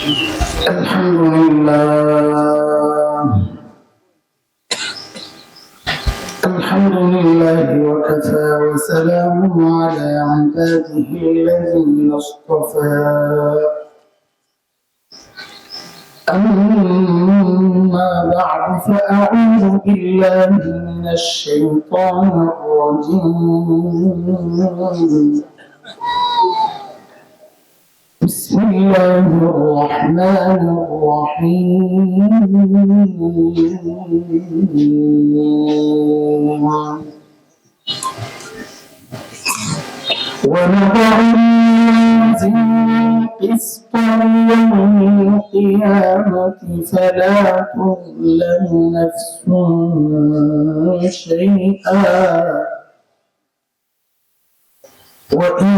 الحمد لله الحمد لله وكفى وسلام على عباده الذين اصطفى أما بعد فأعوذ بالله من الشيطان الرجيم بسم الله الرحمن الرحيم. ونضع القسط يوم القيامة فلا تظلم نفس شيئا. وإن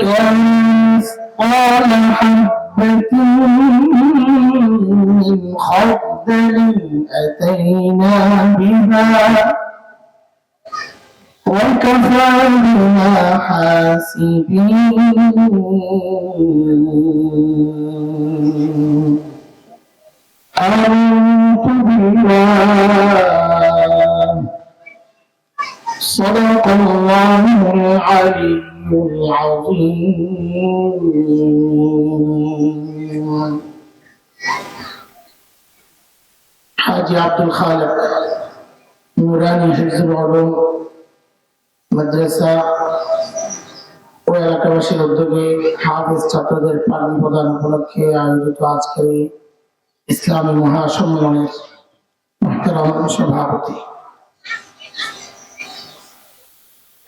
كان مثقال حبة من خردل أتينا بها وكفى بنا حاسبين. آمنت بالله. صدق الله العلي العظيم حاجي عبد الخالق نوراني حفظ العلوم মাদ্রাসা ও এলাকাবাসীর উদ্যোগে হাফিজ ছাত্রদের পালন প্রদান উপলক্ষে আয়োজিত আজকের এই ইসলামী মহাসম্মেলনের মহতারাম সভাপতি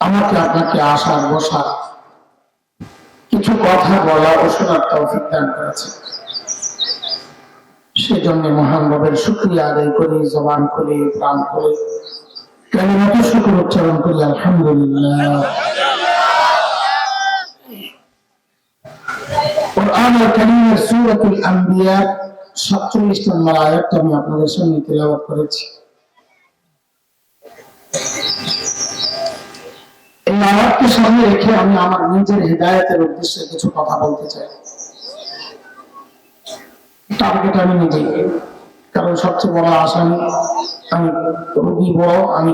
আমাকে আপনাকে আসার বসার কিছু কথা বলা ও শোনার তৌফিক দান করেছে। সেজন্য মহান শুক্রিয়া আদায় করি, জবান করে, প্রাণ করে। কালিমাত শুক্র উচ্চারণ করি, আলহামদুলিল্লাহ। 47 নম্বর আয়াতটা আমি আপনাদের সামনে তেলাওয়াত করেছি। এই আয়াতকে সামনে রেখে আমি আমার নিজের হৃদায়তের উদ্দেশ্যে কিছু কথা বলতে চাই। টার্গেট আমি নিজেই কারণ সবচেয়ে বড় আসামি আমি রোগী বড়, আমি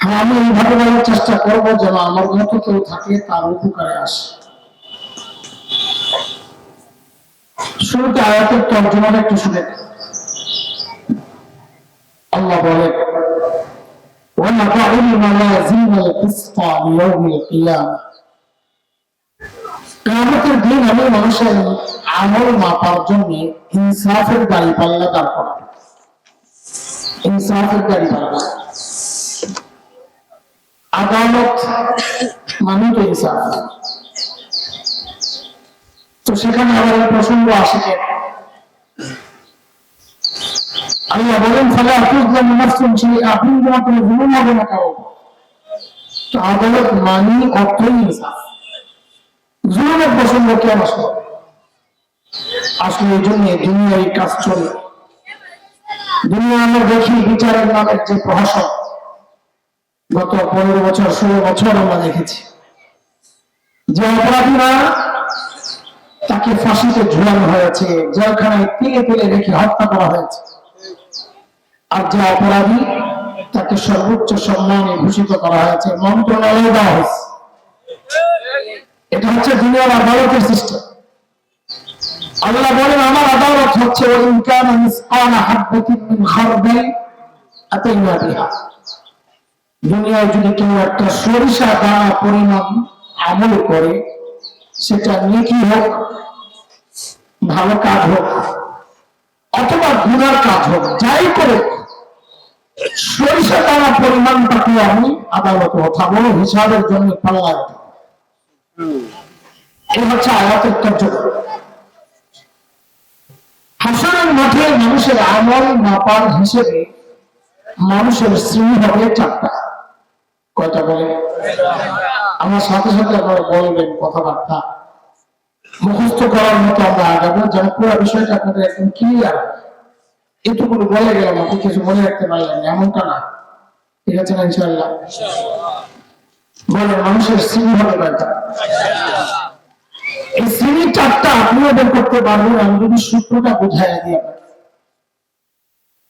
হ্যাঁ আমি এইভাবে বলার চেষ্টা করব যেন আমার মতো কেউ থাকে, তার উপকারে আসে। শুরুতে আয়াতের তর্জমাটা একটু শুনে আল্লাহ বলে ونضع الموازين القسط ليوم القيامة কামতের দিন আমি মানুষের আমল মাপার জন্য ইনসাফের দাড়ি পাল্লা দাঁড় করা ইনসাফের দাড়ি পাল্লা আদালত মানে তো ইনসাফ তো সেখানে আবার এই প্রসঙ্গ আসে আল্লাহ বলেন আপনি কোনো হবে না তো আদালত মানি কেন আসলো আসলে এই জন্য দুনিয়ায় কাজ চলে। দুনিয়া আমরা দেখি বিচারের নামের যে প্রহসন, গত পনেরো বছর, ষোলো বছর আমরা দেখেছি। যে অপরাধীরা তাকে ফাঁসিতে ঝুলানো হয়েছে, জেলখানায় তিলে রেখে হত্যা করা হয়েছে। আর যে অপরাধী, তাকে সর্বোচ্চ সম্মানে ভূষিত করা হয়েছে। মন্ত্রণালয় দেওয়া এটা হচ্ছে দুনিয়ার আদালতের সিস্টেম আল্লাহ বলেন, আমার আদালত হচ্ছে দুনিয়ায় যদি কেউ একটা সরিষা দানা পরিমাণ আমল করে, সেটা নেকি হোক, ভালো কাজ হোক, অথবা গুনার কাজ হোক, যাই করে সরিষা দানা পরিমাণটাকে আমি আদালতে ওঠাবো হিসাবের জন্য পাল্লা এই হচ্ছে আয়াতের তর্জমা। হাসনের মাঠে মানুষের আমল মাপার হিসেবে মানুষের শ্রেণি হবে চারটা। কয়টা বলে? আমার সাথে সাথে আপনারা বলবেন কথাবার্তা। মুখস্থ করার মতো আমরা আগাবো। যেন পুরো বিষয়টা আপনাদের একদম ক্লিয়ার এটুকু বলে গেলাম, আপনি কিছু মনে রাখতে পারলেন এমনটা না। ঠিক আছে না ইনশাল্লাহ বলেন, মানুষের শ্রেণি হবে এই শ্রেণি চারটা আপনিও বের করতে পারবেন, আমি যদি সূত্রটা বুঝাই দিই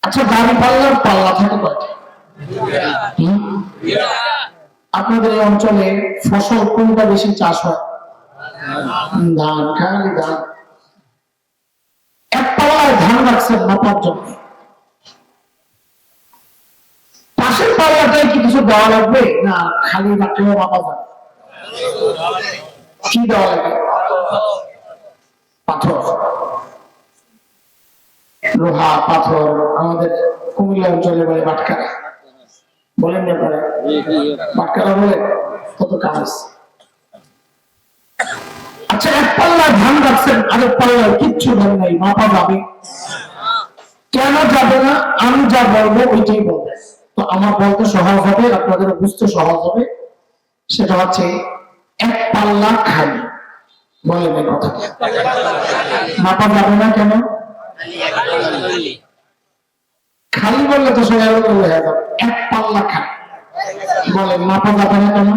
আচ্ছা দাড়ি পাল্লার পাল্লা থাকে কয়টা? আপনাদের অঞ্চলে ফসল কোনটা বেশি চাষ হয়? ধান, খালি ধান। পাল্লায় ধান রাখছেন মাপার জন্য পাশের পাল্লাটায় কি কিছু দেওয়া লাগবে? না, খালি রাখলেও মাপা যাবে। কি দেওয়া লাগবে? পাথর। লোহা, পাথর, আমাদের কুমিল্লা অঞ্চলে বলে বাটকারা বলেন আপনারা বাটকারা বলে কত কাজ আচ্ছা এক পাল্লা ধান রাখছেন আরেক পাল্লায় কিচ্ছু ধান নাই মাপা যাবে কেন যাবে না? আমি যা বলব ওইটাই বলব। তো আমার বলতে সহজ হবে, আপনাদের বুঝতে সহজ হবে। সেটা হচ্ছে, এক পাল্লা খালি। বলেন মাপা যাবে না কেন? খালি বললে তো সবাই হয়ে যাবে। এক পাল্লা খালি। বলেন মাপা যাবে না কেন?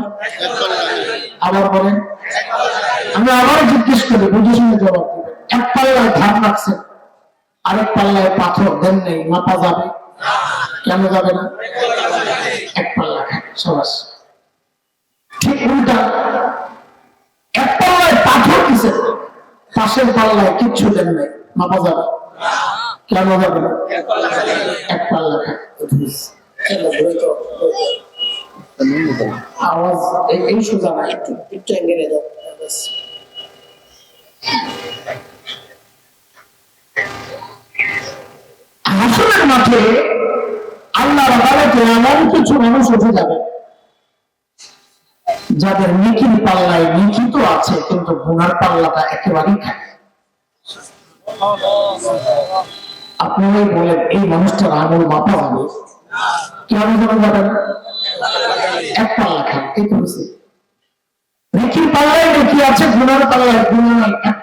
আবার বলেন। আমি আবার জিজ্ঞেস করি বুঝে শুনে জবাব এক পাল্লায় ধান রাখছেন আরেক পাল্লায় পাথর, দেন নেই মাপা যাবে। কেন যাবে না? এক পাল্লা সবাস। ঠিক উল্টা। এক পাল্লায় পাথর দিছেন পাশের পাল্লায় কিচ্ছু দেন নাই মাপা যাবে। কেন যাবে না? এক পাল্লা আওয়াজ, এই- না একটু একটু এগিয়ে দাও। হাসনের মাঠে আদালতে এমন কিছু মানুষ উঠে যাবে, যাদের নিখির পাল্লায় লিখিত আছে, কিন্তু গুনার পাল্লাটা একেবারেই খায় আপনারাই বলেন, এই মানুষটার আঙুল মাপা যাবে। কেন যাবে যাবে না এক পাল্লা খান, এই হচ্ছে নেকির পাল্লায় নেকি আছে, গুনার পাল্লায় নাই এক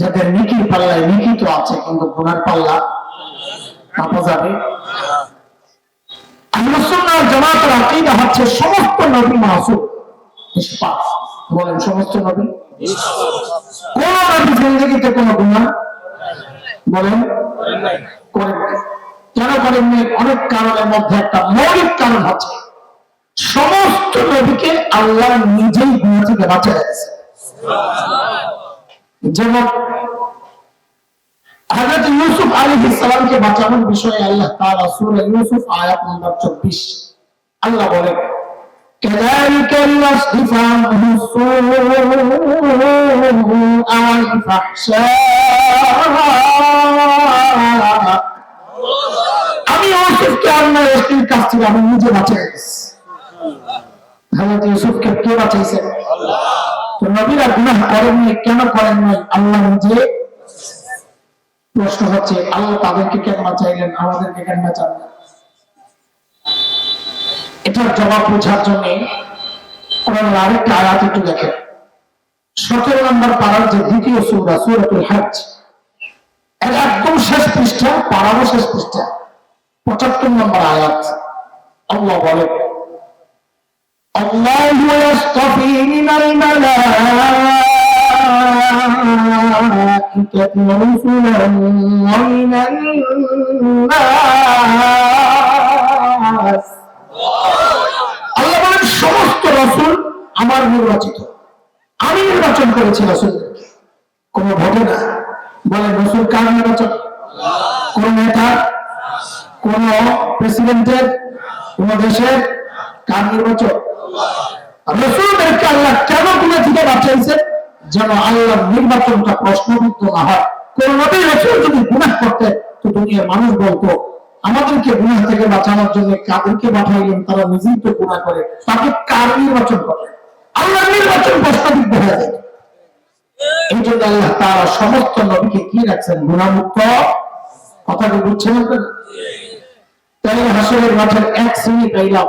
যাদের নিকির পাল্লায় নিকি তো আছে, কিন্তু গুনার পাল্লা যাবে। আকীদা হচ্ছে সমস্ত নবী নিষ্পাপ। বলেন সমস্ত নবী? কোন নবী জিন্দেগিতে কোনো গুনাহ বলেন করেন। কেন করেননি অনেক কারণের মধ্যে একটা মৌলিক কারণ হচ্ছে, সমস্ত নবীকে আল্লাহ নিজেই গুণা থেকে বাঁচিয়ে রেখেছে। যেমন হযরত ইউসুফ আলাইহিস সালামকে বাঁচানোর বিষয়ে আল্লাহ তাআলা সূরা ইউসুফ আয়াত নম্বর 24 আল্লাহ বলেন كذلك لنصرف عنه السوء والفحشاء আমি ইউসুফকে আল্লাহ স্ত্রীর কাছ থেকে আমি নিজে বাঁচিয়ে রেখেছি হযরত ইউসুফকে কে বাঁচাইছেন তো নবীরা গুনাহ করেননি কেন করেন নাই? আল্লাহ নিজে প্রশ্ন হচ্ছে আল্লাহ তাদেরকে কেন বাঁচাইলেন আমাদেরকে কেন বাঁচান না? এটার জবাব বোঝার জন্য আরেকটা আয়াত একটু দেখেন। সতেরো নম্বর পাড়ার যে দ্বিতীয় সূরা, সূরাতুল হজ একদম শেষ পৃষ্ঠা, পাড়ারও শেষ পৃষ্ঠা। পঁচাত্তর নম্বর আয়াত। আল্লাহ বলে الله يصطفي من الملائكة رسلا ومن الناس আল্লাহ বলেন সমস্ত রসুল আমার নির্বাচিত আমি নির্বাচন করেছি রসুলদেরকে কোন ভোটে না বলে রসুল কার নির্বাচন কোন নেতা কোন প্রেসিডেন্টের কোন দেশের কার নির্বাচন রসুলদেরকে আল্লাহ কেন গুণা থেকে বাঁচাইছে যেন আল্লাহর নির্বাচনটা প্রশ্নবিদ্ধ না হয়। কোন রসুল যদি গুণা করতে তো দুনিয়ার মানুষ বলতো, আমাদেরকে গুণা থেকে বাঁচানোর জন্য কাদেরকে পাঠাইলেন? তারা নিজেই তো গুণা করে। তাকে কার নির্বাচন করে আল্লাহর নির্বাচন প্রশ্নবিদ্ধ হয়ে যায়। এই জন্য আল্লাহ তারা সমস্ত নবীকে কি রাখছেন? গুণামুক্ত? কথাটা বুঝছেন তাই হাসরের মাঠের এক শ্রেণি পাইলাম।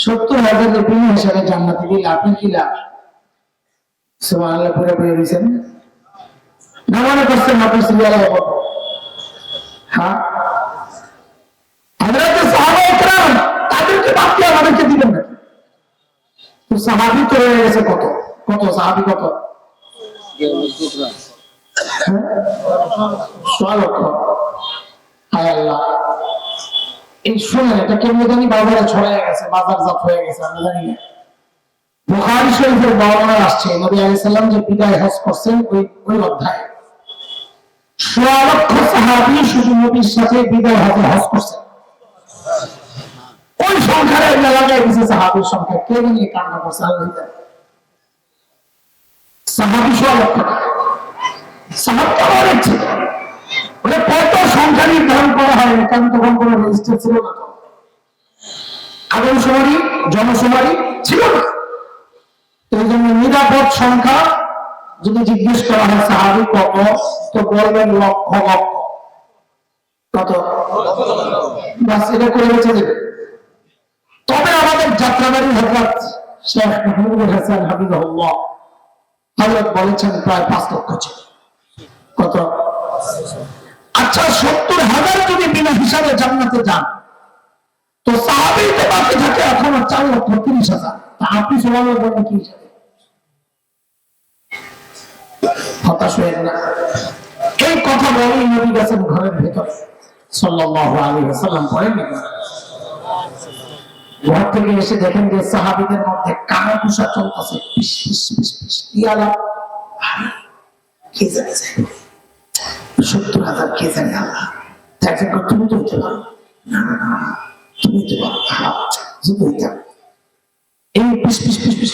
সত্তর হাজারের বিনা হিসাবে জান্নাতে দিলে আপনি কি লাভ? সুবহানাল্লাহ পুরো পেয়ে দিয়েছেন না মনে করছেন আপনার সিরিয়ালে হ্যাঁ? হযরত সাহাবা একরাম তাদেরকে বাদ আমাদেরকে দিবেন নাকি? তো সাহাবী তো রয়ে গেছে কত? কত? সাহাবী কত? লক্ষ হায় আল্লাহ এই শুনেন, এটা কেমনি জানি বাজারে ছড়ায় গেছে, বাজার জাত হয়ে গেছে আমরা জানি না। বুখারী শরীফের বর্ণনা আসছে, নবী আলাইহিস সালাম যে বিদায় হজ করছেন, ওই ওই অধ্যায়। সোয়া সাহাবী শুধু নবীর সাথে বিদায় হজে হজ করছেন ওই সংখ্যার একটা লাগাই দিছে সাহাবীর সংখ্যা। কে জানি কান্না করছে আল্লাহ। সাহাবী সোয়া সাহাবটা অনেক ছিল কত সংখ্যা নির্ধারণ করা হয় কারণ তখন কোনো রেজিস্টার ছিল না তো। আদম সমারি ছিল না। এই জন্য নিরাপদ সংখ্যা যদি জিজ্ঞেস করা হয়, সাহাবি কত? তো বলবেন লক্ষ লক্ষ। কত? বাস এটা করে বেঁচে দেবে। তবে আমাদের যাত্রাবাড়ি হজরত শেখ মাহমুদুল হাসান হাবিবুল্লাহ হজরত বলেছেন, প্রায় পাঁচ লক্ষ ছিল। কত? আচ্ছা সত্তর হাজার যদি বিনা হিসাবে জান্নাতে যান, তো সাহাবিতে বাকি থাকে, এখন চার লক্ষ তিরিশ হাজার। তা আপনি সবাই বলবেন কি হিসাবে? হতাশ হয়ে না এই কথা বলেই নবী গেছেন ঘরের ভেতরে। সাল্লাল্লাহু আলাইহি ওয়াসাল্লাম পড়েন না। ঘর থেকে এসে দেখেন যে সাহাবীদের মধ্যে কানা চলতেছে, পিস পিস পিস পিস। কি আলাপ? কে সত্তর হাজার কে জানে আল্লাহ। তুমি তো হইতে পারো। তুমি হইতে পারো। হ্যাঁ যদি হইতে এই পিস পিস পিস পিস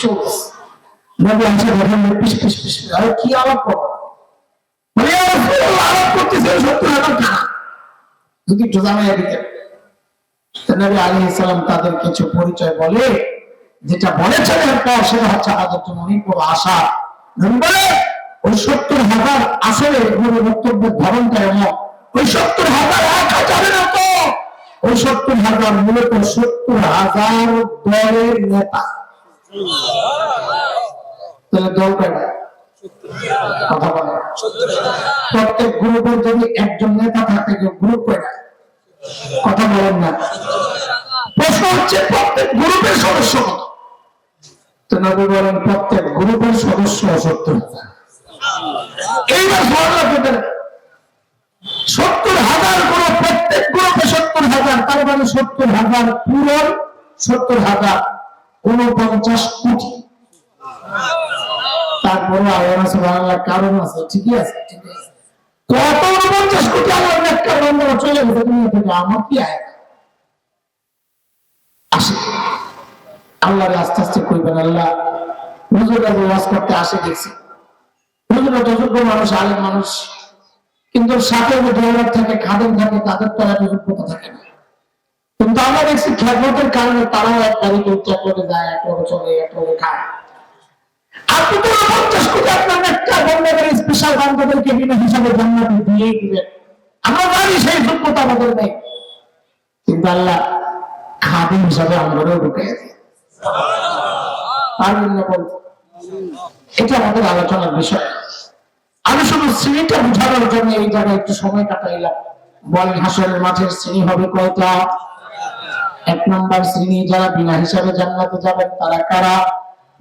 তাদের কিছু পরিচয় বলে, যেটা বলেছেন সেটা হচ্ছে আমাদের জন্য অনেক বড় আশা। ওই সত্তর হাজার আসলে ধরনটা এমন ওই সত্তর হাজার এক হাজারের মতো। ওই সত্তর হাজার মূলত সত্তর হাজার দলের নেতা। প্রত্যেক গ্রুপের যদি একজন নেতা থাকে গ্রুপ কথা বলেন না। প্রশ্ন হচ্ছে, প্রত্যেক গ্রুপের সদস্য কত? তো বলেন, প্রত্যেক গ্রুপের সদস্য সত্তর হাজার। এইবার সত্তর হাজার কোন প্রত্যেক গ্রুপে সত্তর হাজার, তার মানে সত্তর হাজার পূরণ, সত্তর হাজার কোটি। তারপরে আল্লাহ কারণ আছে, ঠিকই আছে কত কোটি আল্লাহ একটা চলে গেছে থেকে, আমার কি আয়? আসে। আল্লাহর আস্তে আস্তে কইবেন, আল্লাহ করতে আসে দেখছি। মানুষ আলেম মানুষ, কিন্তু সাথে ড্রাইভার থাকে, খাদেম থাকে, তাদের তো এত যোগ্যতা থাকে না। কিন্তু কারণে তারাও এক লোকে যায়, এক লোকে চলে, এক লোকে খায়। আপনি তো পঞ্চাশ কোটি আপনার একটা বন্ধের স্পেশাল হিসাবে দিবেন। আমরা জানি সেই যোগ্যতা আমাদের নেই। কিন্তু আল্লাহ খাদিম হিসাবে আমরাও ঢুকে আছি পারবেন না বলতে এটা আমাদের আলোচনার বিষয়। আমি শুধু শ্রেণীটা বুঝানোর জন্য এই জায়গায় একটু সময় কাটাইলাম। বলেন হাসরের মাঝের শ্রেণি হবে কয়টা? এক নম্বর শ্রেণি যারা বিনা হিসাবে জান্নাতে যাবেন তারা কারা?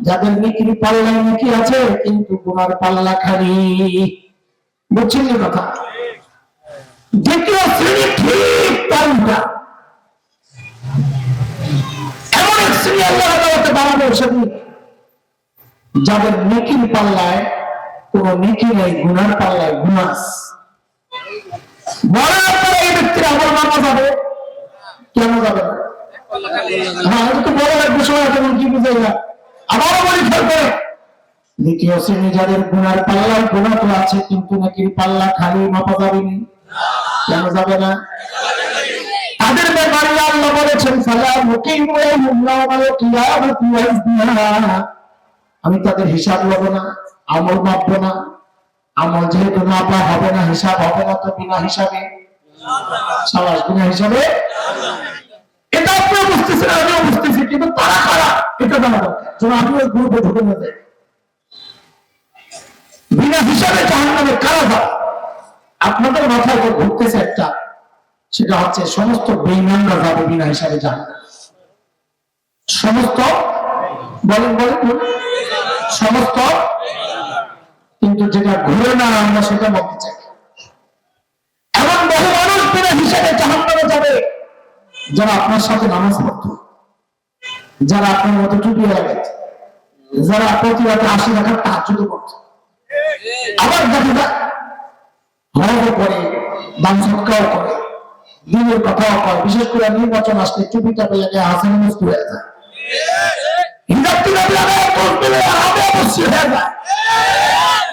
যাদের নিকির পাল্লায় নিকি আছে, কিন্তু গুনার পাল্লা খালি। বুঝছেন কথা? দ্বিতীয় শ্রেণি ঠিক পাল্টা। এমন এক শ্রেণি আল্লাহ বানাবে সেদিন যাদের নেকির পাল্লায় কোন নেকি নেই, গুনার পাল্লায় গুনাস এই যাবে। কেন যাবে হ্যাঁ তো কি বুঝাই না। আবারও বলি করে। দ্বিতীয় শ্রেণি যাদের গুনার পাল্লায় গুণা তো আছে, কিন্তু নেকির পাল্লা খালি মাপা যাবে না। কেন যাবে না? তাদের ব্যাপারে আল্লাহ বলেছেন, ফালা মুকিমু আমি তাদের হিসাব নেব না। আমল মাপবো না। আমল যেহেতু মাপা হবে না, হিসাব হবে না তো বিনা হিসাবে? হিসাবে? এটা বুঝতেছেন, আমিও বুঝতেছি, কিন্তু তারা খারাপ এটা জানা দরকার। যেন গ্রুপে ঢুকে বিনা হিসাবে কারা যাবে? আপনাদের মাথায় তো ঘুরতেছে একটা, সেটা হচ্ছে সমস্ত বেইমানরা যাবে বিনা হিসাবে জাহান সমস্ত বলেন বলেন। সমস্ত কিন্তু যেটা ঘুরে না আমরা সেটা বলতে চাই। এমন বহু মানুষ বিনা হিসাবে জাহান নামে যাবে, যারা আপনার সাথে নামাজ পড়তো, যারা আপনার মতো টুপি লাগাইছে যারা প্রতিরাতে আশি রাখার তাহাজুদ করত। আবার দেখা যায় হরও করে, দান সৎকাও করে, দিনের কথাও কয়, বিশেষ করে নির্বাচন আসলে টুপিটা পেলে হাসানি মুস্তি হয়ে যায়। হিজাব তুলে লাগায় তোর তুলে অবশ্যই হয়ে যায়।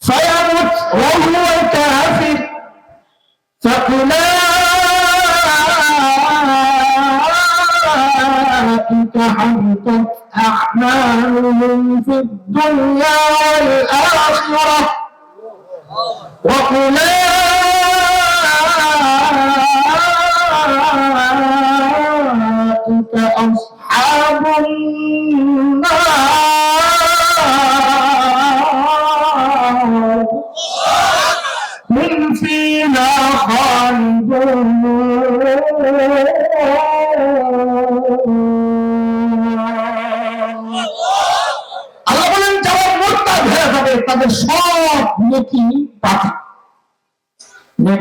فيمت وهو كافر فأولئك حبطت أعمالهم في الدنيا والآخرة. وأولئك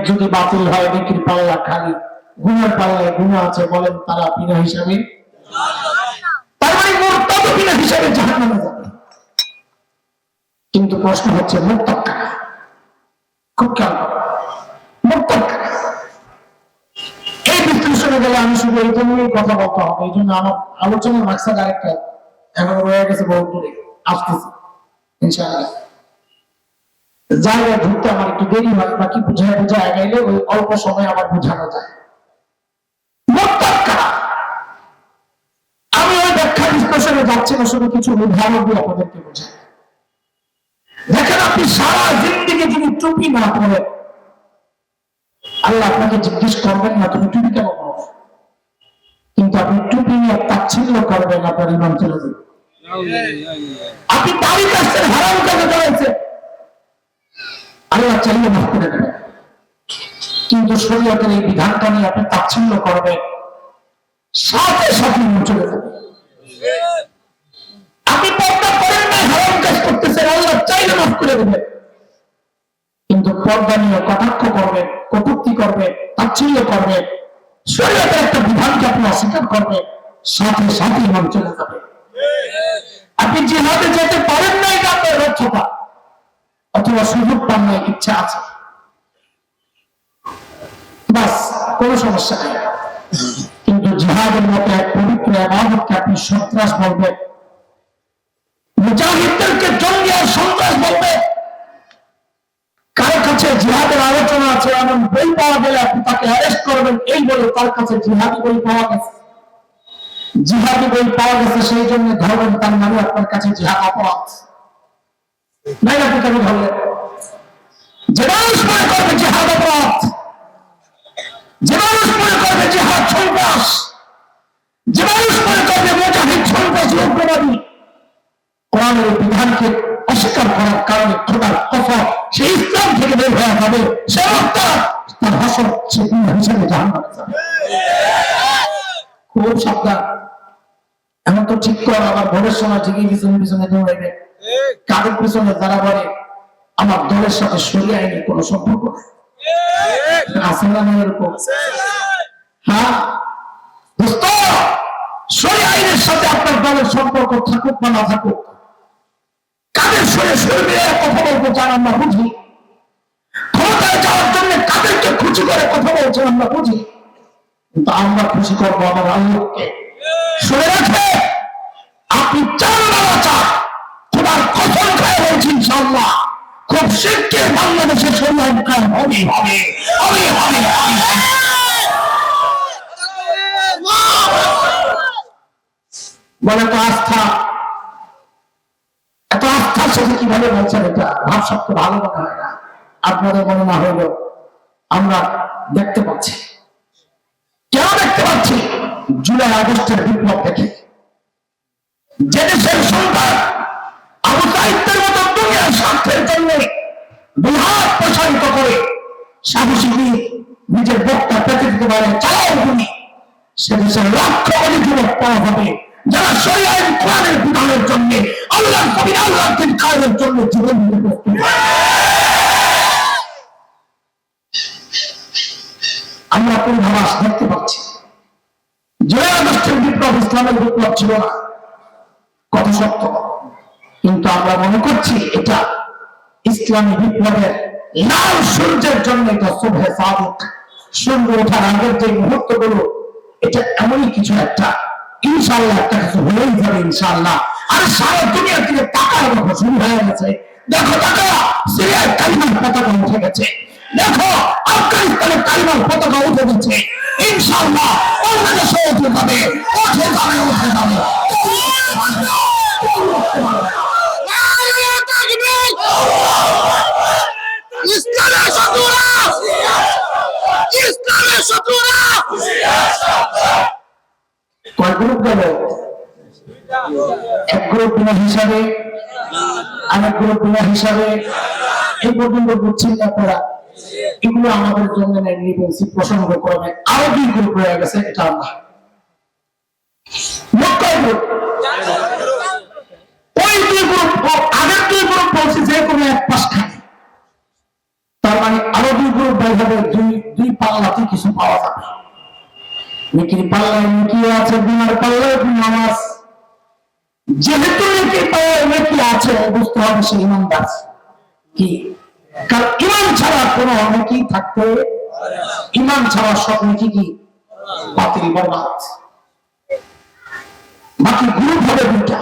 যদি বাতিল হয় নেকির পাল্লা খালি। গুণের পাল্লায় গুণ আছে বলেন তারা বিনা হিসাবে? মানে কিন্তু প্রশ্ন হচ্ছে? এই বিশ্লেষণে গেলে আমি শুধু এইটা নিয়েই কথা বলতে হবে, এই জন্য আমার আলোচনার মাকসাদ আরেকটা এখন রয়ে গেছে বহু দূরে আসতেছে, ইনশাআল্লাহ। জায়গায় ঢুকতে আমার একটু দেরি হয় বাকি বুঝায় বুঝায় আগাইলে ওই অল্প সময় আবার বোঝানো যায়। আমি ওই ব্যাখ্যা বিশ্লেষণে যাচ্ছি না শুধু কিছু উদাহরণ দিয়ে আপনাদেরকে বোঝাই। দেখেন আপনি সারা যদি টুপি না পরেন আল্লাহ আপনাকে জিজ্ঞেস করবেন না তুমি টুপি কেন পড়ো কিন্তু আপনি টুপি নিয়ে তাচ্ছিল্য করবেন আপনার ইমান চলে যাবে। আপনি কাটছেন হারাম কাজে করেছেন চাইলে মাফ করে দেবেন। কিন্তু শরীয়তের এই বিধানটা নিয়ে আপনি করবেন, সাথে সাথে আপনি পর্দা করেন না, হারাম কাজ করতেছেন, আল্লাহ চাইলে মাফ করে দেবেন। কিন্তু পর্দা নিয়ে কটাক্ষ করবেন, কটুক্তি করবেন, তাচ্ছিল্য করবেন, শরীয়তের একটা বিধানকে আপনি অস্বীকার করবেন, সাথে সাথে ইমান চলে যাবে আপনি জিহাদে যেতে পারেন না, এটা আপনার ব্যর্থতা অথবা সুযোগ পান না ইচ্ছা আছে। বাস, কোনো সমস্যা নেই। কিন্তু জিহাদের মতো এক পবিত্র আবাদতকে আপনি সন্ত্রাস বলবেন মুজাহিদদেরকে জঙ্গি আর সন্ত্রাস বলবে। কাছে জিহাদের আলোচনা আছে, এমন বই পাওয়া গেলে আপনি তাকে অ্যারেস্ট করবেন, এই বলে তার কাছে জিহাদি বই পাওয়া গেছে। জিহাদি বই পাওয়া গেছে, সেই জন্য ধরবেন তার মানে আপনার কাছে জিহাদ অপরাধ। যে মানুষ মনে করবে অপরাধ যে মানুষ মনে করবে সন্ত্রাস যে মানুষ মনে করবে মুজাহিদ সন্ত্রাসী কোরআনের বিধানকে অস্বীকার করার কারণে খোদার সে ইসলাম থেকে বের হয়ে যাবে, সে তার সে জাহান্নামে খুব সাবধান। এমন তো ঠিক কর আবার ভোরের সময় ঠিকই পিছনে পিছনে দৌড়াইবে। কাদের পিছনে যারা বলে আমার দলের সাথে সরিয়ে আইনি কোনো সম্পর্ক আছে। না এরকম? হ্যাঁ? সরি আইনের সাথে আপনার দলের সম্পর্ক থাকুক বা না থাকুক কাদের সরে সরবে কথা বলতে চান আমরা বুঝি? ক্ষমতায় যাওয়ার জন্য কাদেরকে খুশি করে কথা আমরা বুঝি? কিন্তু আমরা খুশি করব আমার আল্লাহকে। শুনে রাখে আপনি চান না ইনশাল্লাহ খুব শীঘ্র বাংলাদেশের কায় হবে হবে হবে হবে আমরা দেখতে পাচ্ছি। দেখতে পাচ্ছি? জুলাই, আগস্টের বিপ্লব দেখে। যে দেশের সন্তান দুনিয়ার জন্য প্রসারিত করে সাহসী নিজের বক্তা পেতে দিতে পারে, চালাও তুমি। সে দেশের লক্ষ কোটি যুবক পাওয়া হবে। যারা কোরআনের বিধানের জন্য আল্লাহ কবি আল্লাহ জন্য জীবন দিয়ে প্রস্তুত। আমরা পূর্বাভাস দেখতে পাচ্ছি জয় আগস্টের বিপ্লব ইসলামের বিপ্লব ছিল না। কত সত্য। কিন্তু আমরা মনে করছি এটা ইসলামী বিপ্লবের লাল সূর্যের জন্য এটা শুভে সাধক সূর্য ওঠার আগের যে মুহূর্তগুলো এটা এমনই কিছু একটা ইনশাল্লাহ একটা কিছু হয়েই যাবে ইনশাল্লাহ আর সারা দুনিয়া থেকে টাকার মতো শুরু হয়ে গেছে। দেখো টাকা সিরিয়ার কালিমার পতাকা উঠে গেছে। দেখো আফগানিস্তানের কালিমার পতাকা উঠে গেছে। ইনশাল্লাহ বাংলাদেশে উঠে যাবে উঠে যাবে উঠে যাবে। ইসলামের শত্রুরা! হিসাবে, আরেক গ্রুপ বুঝছেন আপনারা? এগুলো আমাদের জন্য নিবেন্সি প্রসঙ্গ আরও দুই গ্রুপ রয়ে গেছে, এটা আমরা কয় গ্রুপ ওই দুই গ্রুপ আগের দুই গ্রুপ বলছে যে খায় তার মানে আরও দুই গ্রুপ বের হবে, দুই দুই পাল্লাতে কিছু পাওয়া যাবে। নেকির পাল্লায় নেকি আছে, বিমার পাল্লায় নামাজ যেহেতু নেকির পাল্লায় নেকি আছে, বুঝতে হবে সে ইমানদার। কি? কারণ ইমান ছাড়া কোনো নেকি থাকতে ইমান ছাড়া সব নেকি কি? বাতিল, বরবাদ। বাকি গ্রুপ হবে দুটা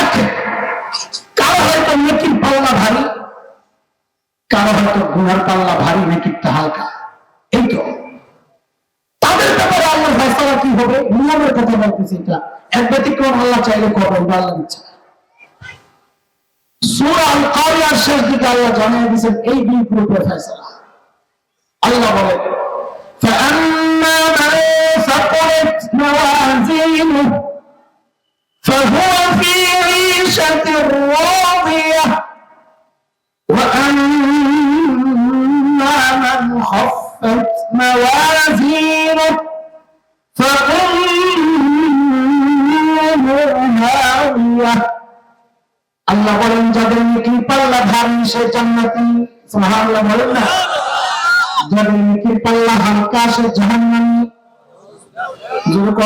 এক নেকির পাল্লা ভারী কারো হয়তো গুনার পাল্লা ভারী নেকিরটা হালকা এই তো তাদের ব্যাপারে আল্লাহর ফয়সালা কি হবে নিয়মের কথা বলতেছি এটা এক ব্যতিক্রম আল্লাহ চাইলে করবেন বা আল্লাহ ইচ্ছা সূরা আল কারিয়ার শেষ দিকে আল্লাহ জানিয়ে দিয়েছেন এই দুই গ্রুপের ফয়সালা আল্লাহ বলে فأما من ثقلت موازينه فهو في عيشة راضية وأما من خفت موازينه فأمه هاوية আল্লাহ বলেন যাদের নেকির পাল্লা ভারী সে জান্নাতি সুবহানাল্লাহ বলেন না যাদের নেকির পাল্লা হালকা সে জাহান্নামী জোরে